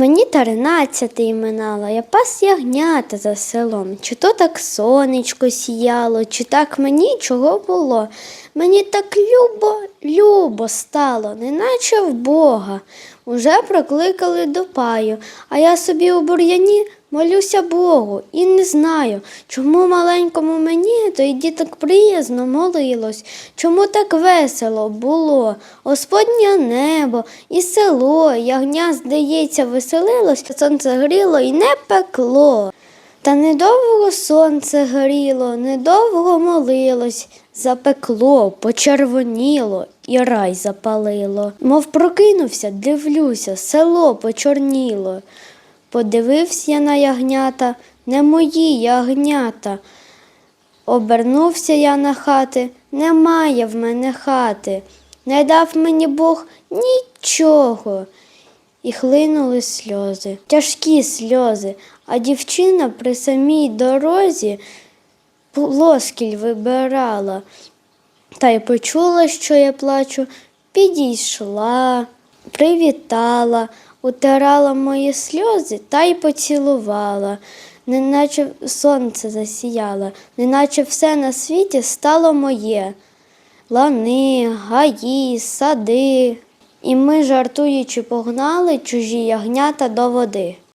Мені тринадцятий минало, я пас ягнята за селом. Чи то так сонечко сіяло, чи так мені чого було. Мені так любо, любо стало, неначе в Бога. Уже прокликали до паю, а я собі у бур'яні молюся Богу і не знаю, чому маленькому мені тоді так приязно молилось, чому так весело було. Господнє небо і село, ягня, здається, веселилось, сонце гріло і не пекло. Та недовго сонце гріло, недовго молилось, запекло, почервоніло і рай запалило. Мов прокинувся, дивлюся, село почорніло. Подивився я на ягнята, не мої ягнята. Обернувся я на хати, немає в мене хати, не дав мені Бог нічого. І хлинули сльози, тяжкі сльози, а дівчина при самій дорозі плоскіль вибирала. Та й почула, що я плачу, підійшла, привітала, утирала мої сльози та й поцілувала, неначе сонце засіяло, неначе все на світі стало моє. Лани, гаї, сади. І ми, жартуючи, погнали чужі ягнята до води.